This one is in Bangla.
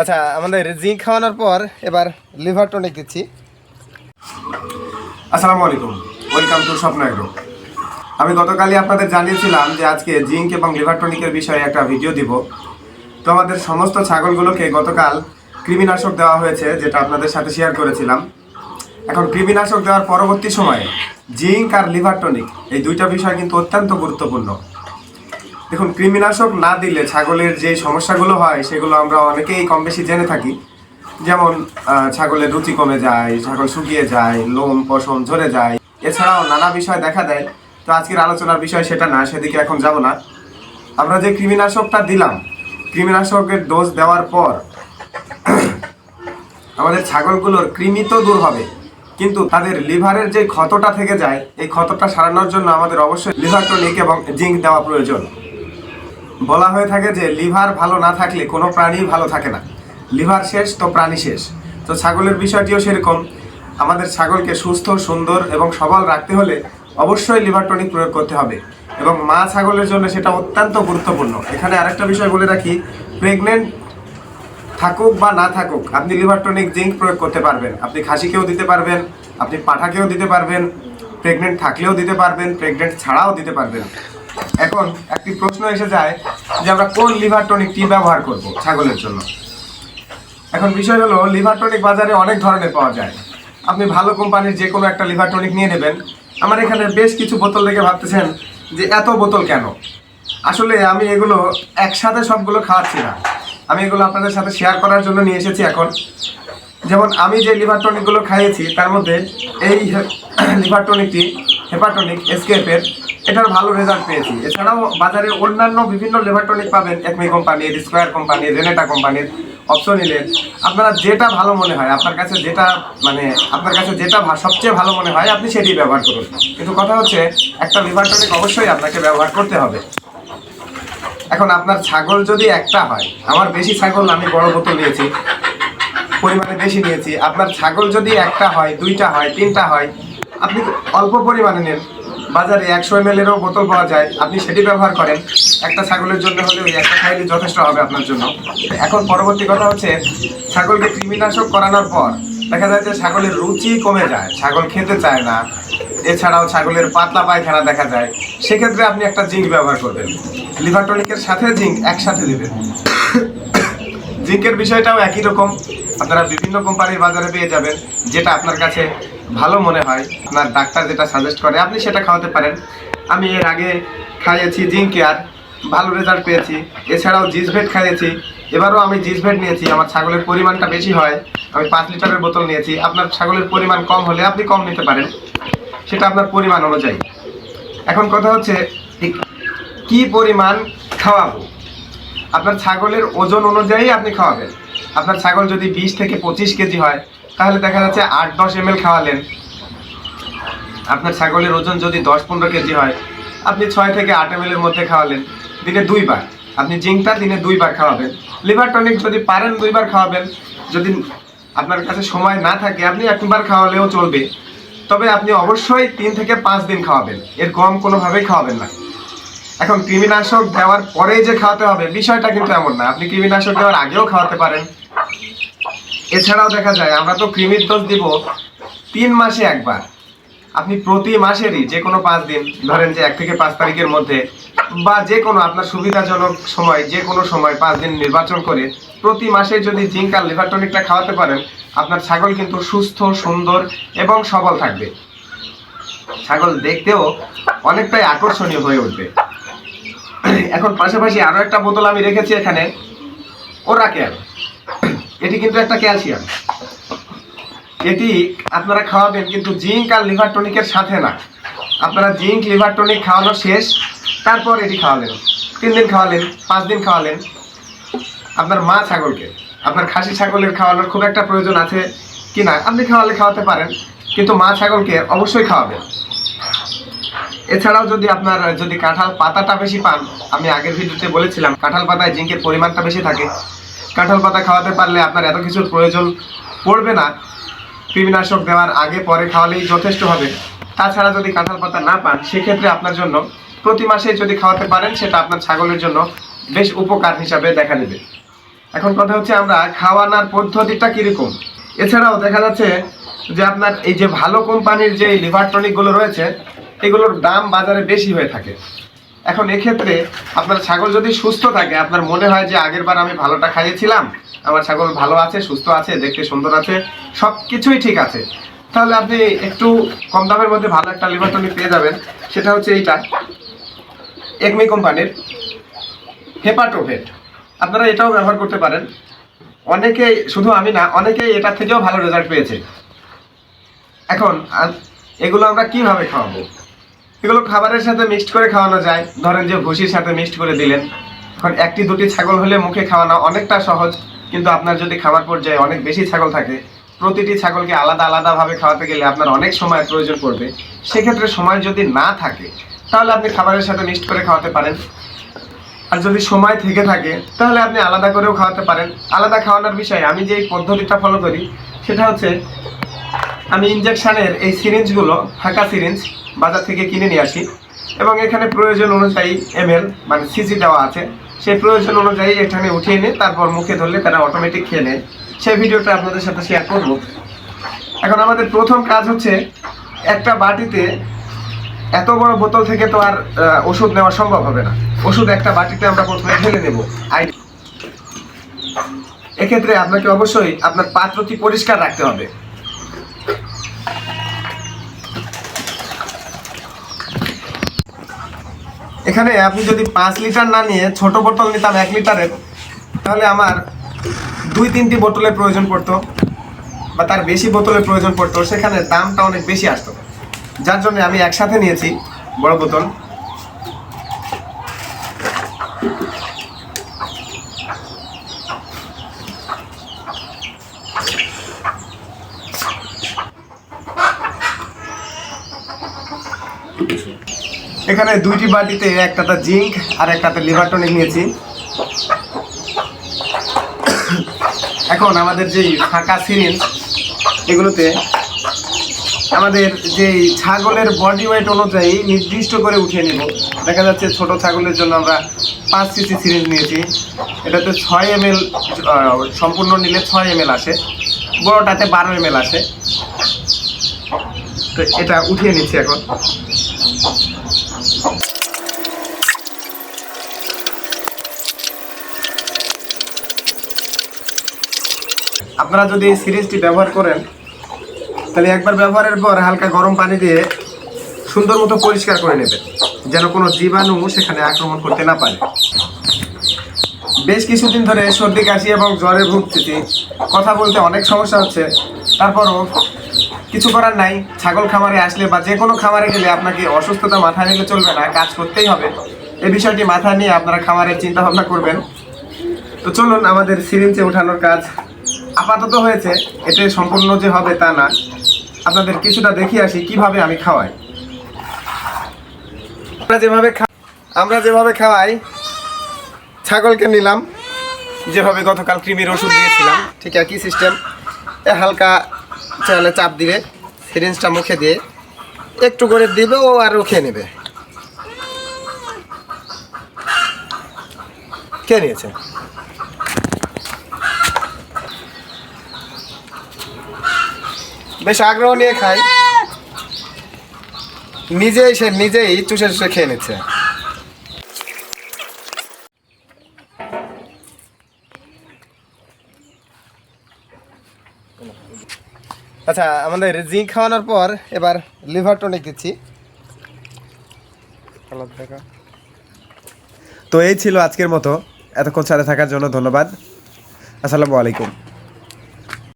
আচ্ছা আমাদের জিঙ্ক খাওয়ানোর পর এবার লিভার টনিক দিচ্ছি। আসসালামু আলাইকুম। ওয়েলকাম টু স্বপ্ন এগ্রো আমি গতকালই আপনাদের জানিয়েছিলাম যে আজকে জিঙ্ক এবং লিভার টনিকের বিষয়ে একটা ভিডিও দিব। তো আমাদের সমস্ত ছাগলগুলোকে গতকাল কৃমিনাশক দেওয়া হয়েছে, যেটা আপনাদের সাথে শেয়ার করেছিলাম। এখন কৃমিনাশক দেওয়ার পরবর্তী সময়ে জিঙ্ক আর লিভার টনিক এই দুইটা বিষয় কিন্তু অত্যন্ত গুরুত্বপূর্ণ। দেখুন, কৃমিনাশক না দিলে ছাগলের যে সমস্যাগুলো হয়, সেগুলো আমরা অনেকেই কম বেশি জেনে থাকি। যেমন ছাগলের রুচি কমে যায়, ছাগল শুকিয়ে যায়, লোম, পশম ঝরে যায়। এছাড়াও নানা বিষয় দেখা দেয়। তো আজকের আলোচনার বিষয় সেটা না, সেদিকে এখন যাব না। আমরা যে কৃমিনাশকটা দিলাম, কৃমিনাশকের ডোজ দেওয়ার পর আমাদের ছাগলগুলোর কৃমি তো দূর হবে, কিন্তু তাদের লিভারের যে ক্ষতটা থেকে যায়, এই ক্ষতটা সারানোর জন্য আমাদের অবশ্যই লিভার টনিক এবং জিঙ্ক দেওয়া প্রয়োজন। বলা হয়ে থাকে যে লিভার ভালো না থাকলে কোনো প্রাণী ভালো থাকে না। লিভার শেষ তো প্রাণী শেষ। তো ছাগলের বিষয়টিও সেরকম। আমাদের ছাগলকে সুস্থ, সুন্দর এবং সবল রাখতে হলে অবশ্যই লিভার টনিক প্রয়োগ করতে হবে এবং মা ছাগলের জন্য সেটা অত্যন্ত গুরুত্বপূর্ণ। এখানে আরেকটা বিষয় বলে রাখি প্রেগনেন্ট থাকুক বা না থাকুক, আপনি লিভার টনিক জিঙ্ক প্রয়োগ করতে পারবেন। আপনি খাসিকেও দিতে পারবেন, আপনি পাঠাকেও দিতে পারবেন প্রেগনেন্ট থাকলেও দিতে পারবেন প্রেগনেন্ট ছাড়াও দিতে পারবেন। এখন একটি প্রশ্ন এসে যায় যে আমরা কোন লিভার টনিকটি ব্যবহার করব ছাগলের জন্য। এখন বিষয় হলো, লিভার টনিক বাজারে অনেক ধরনের পাওয়া যায়। আপনি ভালো কোম্পানির যে কোনো একটা লিভার টনিক নিয়ে নেবেন। আমার এখানে বেশ কিছু বোতল দেখে ভাবতেছেন যে এত বোতল কেন? আসলে আমি এগুলো একসাথে সবগুলো খাওয়াচ্ছি না। আমি এগুলো আপনাদের সাথে শেয়ার করার জন্য নিয়ে এসেছি এখন। যেমন আমি যে লিভার টনিকগুলো খাইয়েছি, তার মধ্যে এই লিভার টনিকটি হেপাটনিক এসকেপের এটার ভালো রেজাল্ট পেয়েছি। এছাড়াও বাজারে অন্যান্য বিভিন্ন লিভার টনিক পাবেন একমি কোম্পানির স্কোয়ার কোম্পানির রেনেটা কোম্পানির অপশনিলের আপনারা যেটা ভালো মনে হয়, আপনার কাছে যেটা মানে আপনার কাছে যেটা সবচেয়ে ভালো মনে হয়, আপনি সেটি ব্যবহার করুন। কিন্তু কথা হচ্ছে, একটা লিভার টনিক অবশ্যই আপনাকে ব্যবহার করতে হবে। এখন আপনার ছাগল যদি একটা হয়, আমার বেশি ছাগল আমি বড় বোতল নিয়েছি, পরিমাণে বেশি নিয়েছি, আপনার ছাগল যদি একটা হয়, দুইটা হয়, তিনটা হয় আপনি অল্প পরিমাণে নেন। বাজারে একশো এম এরও বোতল পাওয়া যায়। আপনি সেটি ব্যবহার করেন। একটা ছাগলের জন্য হলে ওই একটা খাইলে যথেষ্ট হবে আপনার জন্য। এখন পরবর্তী কথা হচ্ছে, ছাগলকে কৃমিনাশক করানোর পর দেখা যায় যে ছাগলের রুচি কমে যায়, ছাগল খেতে চায় না। এছাড়াও ছাগলের পাতলা পায়খানা দেখা যায়। সেক্ষেত্রে আপনি একটা জিঙ্ক ব্যবহার করবেন। লিভার টনিকের সাথে জিঙ্ক একসাথে দিবেন। জিঙ্কের বিষয়টাও একই রকম। আপনারা বিভিন্ন কোম্পানির বাজারে পেয়ে যাবেন, যেটা আপনার কাছে ভালো মনে হয়। আপনার ডাক্তার যেটা সাজেস্ট করে, আপনি সেটা খাওয়াতে পারেন। আমি এর আগে খাইয়েছি জিঙ্ক কেয়ার, ভালো রেজাল্ট পেয়েছি। এছাড়াও জিসভেট খাইয়েছি। এবারও আমি জিসভেট নিয়েছি, আমার ছাগলের পরিমাণটা বেশি হয়। আমি পাঁচ লিটারের বোতল নিয়েছি। আপনার ছাগলের পরিমাণ কম হলে আপনি কম নিতে পারেন। সেটা আপনার পরিমাণ অনুযায়ী। এখন কথা হচ্ছে কি পরিমাণ খাওয়াবো? আপনার ছাগলের ওজন অনুযায়ী আপনি খাওয়াবেন। আপনার ছাগল যদি বিশ থেকে পঁচিশ কেজি হয় তাহলে দেখা যাচ্ছে আট, দশ এম খাওয়ালেন। আপনার ছাগলের ওজন যদি দশ, পনেরো কেজি হয়, আপনি ছয় থেকে আট এম মধ্যে খাওয়ালেন। দিনে দুইবার। আপনি জিঙ্কটা দিনে দুইবার খাওয়াবেন। লিভার টনিক যদি পারেন দুইবার খাওয়াবেন। যদি আপনার কাছে সময় না থাকে, আপনি একবার খাওয়ালেও চলবে। তবে আপনি অবশ্যই তিন থেকে পাঁচ দিন খাওয়াবেন। এর কম কোনোভাবেই খাওয়াবেন না। এখন কৃমিনাশক দেওয়ার পরেই যে খাওয়াতে হবে, বিষয়টা কিন্তু এমন না। আপনি কৃমিনাশক দেওয়ার আগেও খাওয়াতে পারেন। এছাড়াও দেখা যায়, আমরা তো কৃমির ডোজ দিব তিন মাসে একবার। আপনি প্রতি মাসেরই যে কোনো পাঁচ দিন, ধরেন যে এক থেকে পাঁচ তারিখের মধ্যে বা যে কোনো আপনার সুবিধাজনক সময়, যে কোনো সময় পাঁচ দিন নির্বাচন করে প্রতি মাসে যদি জিঙ্ক আর লিভার টনিকটা খাওয়াতে পারেন, আপনার ছাগল কিন্তু সুস্থ, সুন্দর এবং সবল থাকবে। ছাগল দেখতেও অনেকটাই আকর্ষণীয় হয়ে উঠবে। এখন পাশাপাশি আরও একটা বোতল আমি রেখেছি এখানে ওরা ক্যাল এটি কিন্তু একটা ক্যালসিয়াম। এটি আপনারা খাওয়াবেন কিন্তু জিঙ্ক আর লিভার টনিকের সাথে না। আপনারা জিঙ্ক, লিভার টনিক খাওয়ানো শেষ, তারপর এটি খাওয়ালেন। তিন দিন খাওয়ালেন, পাঁচ দিন খাওয়ালেন। আপনার মা ছাগলকে, আপনার খাসি ছাগলের খাওয়ানোর খুব একটা প্রয়োজন আছে কি না, আপনি খাওয়ালে খাওয়াতে পারেন, কিন্তু মা ছাগলকে অবশ্যই খাওয়াবেন। এছাড়াও যদি আপনার, যদি কাঁঠাল পাতাটা বেশি পান, আমি আগের ভিডিওতে বলেছিলাম, কাঁঠাল পাতায় জিঙ্কের পরিমাণটা বেশি থাকে কাঁঠাল পাতা খাওয়াতে পারলে আপনার এত কিছুর প্রয়োজন পড়বে না। কৃমিনাশক দেওয়ার আগে পরে খাওয়ালেই যথেষ্ট হবে। তাছাড়া যদি কাঁঠাল পাতা না পান, সেক্ষেত্রে আপনার জন্য প্রতি মাসে যদি খাওয়াতে পারেন, সেটা আপনার ছাগলের জন্য বেশ উপকার হিসাবে দেখা দেবে। এখন কথা হচ্ছে আমরা খাওয়ানোর পদ্ধতিটা কীরকম? এছাড়াও দেখা যাচ্ছে যে আপনার এই যে ভালো কোম্পানির যে লিভার টনিকগুলো রয়েছে, এগুলোর দাম বাজারে বেশি হয়ে থাকে। এখন এক্ষেত্রে আপনার ছাগল যদি সুস্থ থাকে, আপনার মনে হয় যে আগের বার আমি ভালোটা খাইয়েছিলাম, আমার ছাগল ভালো আছে, সুস্থ আছে, দেখতে সুন্দর আছে সব কিছুই ঠিক আছে। তাহলে আপনি একটু কম দামের মধ্যে ভালো একটা লিভার টনিক পেয়ে যাবেন। সেটা হচ্ছে এইটা। একমি কোম্পানির হেপাটোভেট আপনারা এটাও ব্যবহার করতে পারেন। অনেকেই, শুধু আমি না, অনেকেই এটা থেকেও ভালো রেজাল্ট পেয়েছে। এখন এগুলো আমরা কীভাবে খাওয়াবো? এগুলো খাবারের সাথে মিক্সড করে খাওয়ানো যায়। ধরেন যে ভুসির সাথে মিক্সড করে দিলেন। এখন একটি, দুটি ছাগল হলে মুখে খাওয়ানো অনেকটা সহজ, কিন্তু আপনার যদি খাবার পর্যায়ে অনেক বেশি ছাগল থাকে, প্রতিটি ছাগলকে আলাদা আলাদাভাবে খাওয়াতে গেলে আপনার অনেক সময় প্রয়োজন পড়বে। সেক্ষেত্রে সময় যদি না থাকে, তাহলে আপনি খাবারের সাথে মিক্সড করে খাওয়াতে পারেন। আর যদি সময় থেকে থাকে, তাহলে আপনি আলাদা করেও খাওয়াতে পারেন। আলাদা খাওয়ানোর বিষয়ে আমি যে পদ্ধতিটা ফলো করি, সেটা হচ্ছে আমি ইনজেকশনের এই সিরিঞ্জগুলো ফাঁকা সিরিঞ্জ বাজার থেকে কিনে নিয়ে আসি। এবং এখানে প্রয়োজন অনুযায়ী এমএল মানে সিসি দেওয়া আছে। সেই প্রয়োজন অনুযায়ী এখানে উঠিয়ে নিয়ে তারপর মুখে ধরলে তারা অটোমেটিক খেয়ে নেয়। সেই ভিডিওটা আপনাদের সাথে শেয়ার করব। এখন আমাদের প্রথম কাজ হচ্ছে, একটা বাটিতে এত বড় বোতল থেকে তো আর ওষুধ নেওয়া সম্ভব হবে না। ওষুধ একটা বাটিতে আমরা প্রথমে ঢেলে নেব। আই এক্ষেত্রে আপনাকে অবশ্যই আপনার পাত্রটি পরিষ্কার রাখতে হবে। এখানে আপনি যদি পাঁচ লিটার না নিয়ে ছোট বোতল নিতাম এক লিটারের, তাহলে আমার দুই তিনটি বোতলের প্রয়োজন পড়তো বা তার বেশি বোতলের প্রয়োজন পড়তো। সেখানে দামটা অনেক বেশি আসতো। যার জন্য আমি একসাথে নিয়েছি বড় বোতল। এখানে দুইটি বাটিতে একটাতে জিঙ্ক আর একটাতে লিভার টনিক নিয়েছি। এখন আমাদের যেই ফাঁকা সিরিঞ্জ, এগুলোতে আমাদের যে ছাগলের বডি ওয়েট অনুযায়ী নির্দিষ্ট করে উঠিয়ে নেব। দেখা যাচ্ছে ছোট ছাগলের জন্য আমরা পাঁচ সিসি সিরিঞ্জ নিয়েছি। এটাতে ছয় এম সম্পূর্ণ নিলে ছয় এম আসে। বড়টাতে বারো এম আসে। তো এটা উঠিয়ে নিচ্ছি এখন। আপনারা যদি এই সিরিজটি ব্যবহার করেন, তাহলে একবার ব্যবহারের পর হালকা গরম পানি দিয়ে সুন্দর মতো পরিষ্কার করে নেবেন, যেন কোনো জীবাণু সেখানে আক্রমণ করতে না পারে। বেশ কিছুদিন ধরে সর্দি, কাশি এবং জ্বরে ভুগতেছি কথা বলতে অনেক সমস্যা হচ্ছে। তারপরও কিছু করার নাই, ছাগল খামারে আসলে বা যে কোনো খামারে গেলে আপনাকে অসুস্থতা মাথায় নিলে চলবে না, কাজ করতেই হবে। এই বিষয়টি মাথায় নিয়ে আপনারা খামারের চিন্তা ভাবনা করবেন। তো চলুন আমাদের সিরিঞ্জে ওঠানোর কাজ আপাতত হয়েছে, এতে সম্পূর্ণ যে হবে তা না। আপনাদের কিছুটা দেখিয়ে আসি, কীভাবে আমি খাওয়াই। আমরা যেভাবে আমরা যেভাবে খাওয়াই, ছাগলকে নিলাম। যেভাবে গতকাল কৃমির ওষুধ দিয়েছিলাম, ঠিক একই সিস্টেম হালকা চালে চাপ দিলে সিরিঞ্জটা মুখে দিয়ে একটু করে দিবে, ও আর খেয়ে নেবে। কে নিয়েছে। বেশ আগ্রহ নিয়ে খাই নিজেই সে নিজেই চুষে চুষে খেয়ে নিচ্ছে। আচ্ছা আমাদের জিঙ্ক খাওয়ানোর পর এবার লিভার টনিক দিচ্ছি। তো এই ছিল আজকের মতো। এতক্ষণ সাথে থাকার জন্য ধন্যবাদ। আসসালামু আলাইকুম।